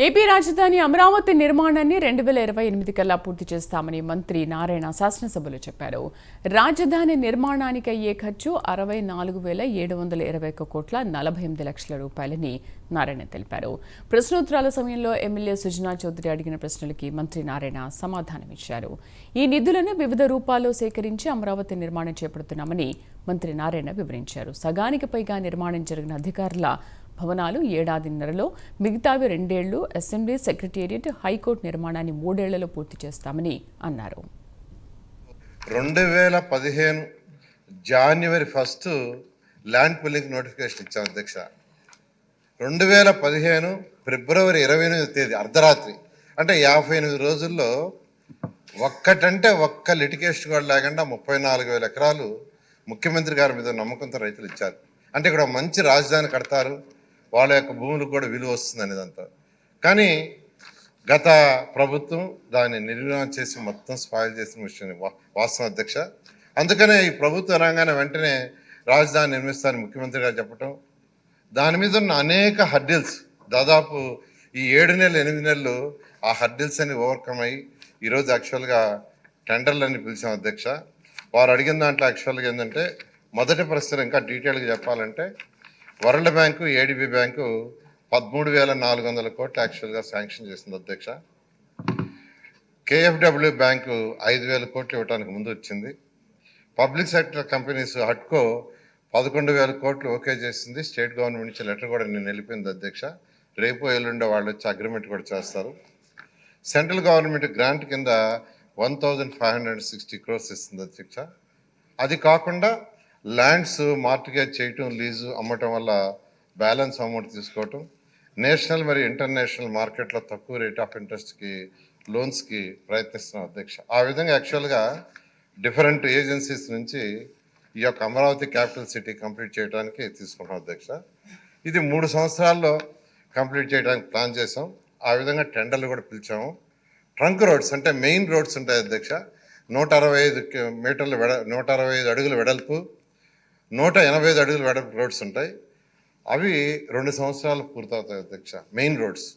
AP రాజధాని అమరావతి నిర్మాణాన్ని రెండు వేల ఇరవై ఎనిమిది కల్లా పూర్తి చేస్తామని మంత్రి నారాయణ శాసనసభలో చెప్పారు. రాజధాని నిర్మాణానికి అయ్యే ఖర్చు అరవై నాలుగు వేల ఏడు వందల ఇరవై ఒక్క కోట్ల నలభై ఎనిమిది లక్షల రూపాయలని నారాయణ తెలిపారు. ప్రశ్నోత్తరాల సమయంలో ఎమ్మెల్యే సుజనా చౌదరి అడిగిన ప్రశ్నలకి మంత్రి నారాయణ సమాధానమిచ్చారు. ఈ నిధులను వివిధ రూపాల్లో సేకరించి అమరావతి నిర్మాణం చేపడుతున్నామని మంత్రి నారాయణ వివరించారు. సగానికి పైగా నిర్మాణం జరిగిన అధికారుల భవనాలు ఏడాదిన్నరలో మిగతావి రెండేళ్ళు అసెంబ్లీ సెక్రటేరియట్ హైకోర్టు నిర్మాణాన్ని మూడేళ్ళలో పూర్తి చేస్తామని అన్నారు. రెండు వేల పదిహేను January first land pooling notification ఇచ్చాం అధ్యక్ష. రెండు వేల పదిహేను ఫిబ్రవరి ఇరవై ఎనిమిది తేదీ అర్ధరాత్రి అంటే యాభై ఎనిమిది రోజుల్లో ఒక్కటంటే ఒక్క లిటికేషన్ కూడా లేకుండా ముప్పై నాలుగు వేల ఎకరాలు ముఖ్యమంత్రి గారి మీద నమ్మకంతో రైతులు ఇచ్చారు. అంటే ఇక్కడ మంచి రాజధాని కడతారు. వాళ్ళ యొక్క భూములకు కూడా విలువ వస్తుంది అనేదంతా. కానీ గత ప్రభుత్వం దాన్ని నిర్మాణం చేసి మొత్తం స్పాయిల్ చేసిన విషయం వా- వాస్తవం అధ్యక్ష. అందుకనే ఈ ప్రభుత్వ రంగానే వెంటనే రాజధాని నిర్మిస్తారని ముఖ్యమంత్రి గారు చెప్పటం. దాని మీద ఉన్న అనేక హర్డిల్స్ దాదాపు ఈ ఏడు నెలలు ఎనిమిది నెలలు ఆ హర్డిల్స్ అని ఓవర్కమ్ అయ్యి ఈరోజు యాక్చువల్గా టెండర్లని పిలిచాం అధ్యక్ష. వారు అడిగిన దాంట్లో యాక్చువల్గా ఏంటంటే మొదటి ప్రశ్న ఇంకా డీటెయిల్గా చెప్పాలంటే వరల్డ్ బ్యాంకు ఏడిబి బ్యాంకు పదమూడు వేల నాలుగు వందల కోట్లు యాక్చువల్గా శాంక్షన్ చేసింది అధ్యక్ష. కేఎఫ్డబ్ల్యూ బ్యాంకు ఐదు వేల కోట్లు ఇవ్వడానికి ముందు వచ్చింది. పబ్లిక్ సెక్టర్ కంపెనీస్ హట్కో పదకొండు వేల కోట్లు ఓకే చేసింది. స్టేట్ గవర్నమెంట్ నుంచి లెటర్ కూడా నేను వెళ్ళిపోయింది అధ్యక్ష. రేపు ఎల్లుండే వాళ్ళు వచ్చి అగ్రిమెంట్ కూడా చేస్తారు. సెంట్రల్ గవర్నమెంట్ గ్రాంట్ కింద one thousand five hundred sixty crores ఇస్తుంది అధ్యక్ష. అది కాకుండా ల్యాండ్స్ మార్టిగేజ్ చేయటం లీజు అమ్మటం వల్ల బ్యాలెన్స్ అమౌంట్ తీసుకోవటం నేషనల్ మరియు ఇంటర్నేషనల్ మార్కెట్లో తక్కువ రేట్ ఆఫ్ ఇంట్రెస్ట్కి లోన్స్కి ప్రయత్నిస్తున్నాం అధ్యక్ష. ఆ విధంగా యాక్చువల్గా డిఫరెంట్ ఏజెన్సీస్ నుంచి ఈ యొక్క అమరావతి క్యాపిటల్ సిటీ కంప్లీట్ చేయడానికి తీసుకుంటాం అధ్యక్ష. ఇది మూడు సంవత్సరాల్లో కంప్లీట్ చేయడానికి ప్లాన్ చేసాం ఆ విధంగా టెండర్లు కూడా పిలిచాము. ట్రంక్ రోడ్స్ అంటే మెయిన్ రోడ్స్ ఉంటాయి అధ్యక్ష. నూట అరవై ఐదు మీటర్లు వెడ నూట అరవై ఐదు అడుగుల వెడల్పు నూట ఎనభై ఐదు అడుగులు వెడల్పు రోడ్స్ ఉంటాయి. అవి రెండు సంవత్సరాలు పూర్తవుతాయి అధ్యక్ష మెయిన్ రోడ్స్.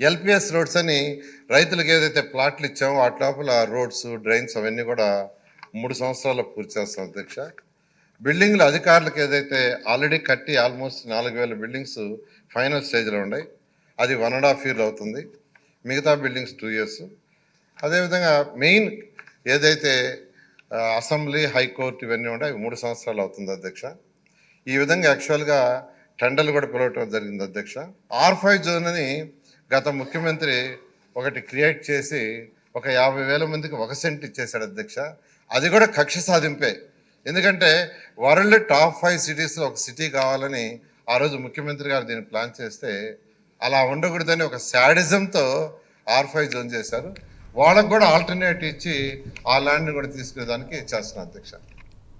ఎల్పిఎస్ రోడ్స్ అని రైతులకు ఏదైతే ప్లాట్లు ఇచ్చామో వాటి లోపల రోడ్స్ డ్రైన్స్ అవన్నీ కూడా మూడు సంవత్సరాల్లో పూర్తి చేస్తాం అధ్యక్ష. బిల్డింగ్లు అధికారులకు ఏదైతే ఆల్రెడీ కట్టి ఆల్మోస్ట్ నాలుగు వేల బిల్డింగ్స్ ఫైనల్ స్టేజ్లో ఉన్నాయి. అది వన్ అండ్ హాఫ్ ఇయర్ అవుతుంది. మిగతా బిల్డింగ్స్ టూ ఇయర్స్. అదేవిధంగా మెయిన్ ఏదైతే అసెంబ్లీ హైకోర్టు ఇవన్నీ ఉండే అవి మూడు సంవత్సరాలు అవుతుంది అధ్యక్ష. ఈ విధంగా యాక్చువల్గా టెండర్లు కూడా పిలవటం జరిగింది అధ్యక్ష. ఆర్ ఫైవ్ జోన్ అని గత ముఖ్యమంత్రి ఒకటి క్రియేట్ చేసి ఒక యాభై వేల మందికి ఒక సెంట్ ఇచ్చేశాడు అధ్యక్ష. అది కూడా కక్ష సాధింపే. ఎందుకంటే వరల్డ్ టాప్ ఫైవ్ సిటీస్లో ఒక సిటీ కావాలని ఆ రోజు ముఖ్యమంత్రి గారు దీన్ని ప్లాన్ చేస్తే అలా ఉండకూడదని ఒక శాడిజంతో ఆర్ ఫైవ్ జోన్ చేశారు. వాళ్ళకు కూడా ఆల్టర్నేట్ ఇచ్చి ఆ ల్యాండ్ని కూడా తీసుకునేదానికి చేస్తున్నా అధ్యక్ష.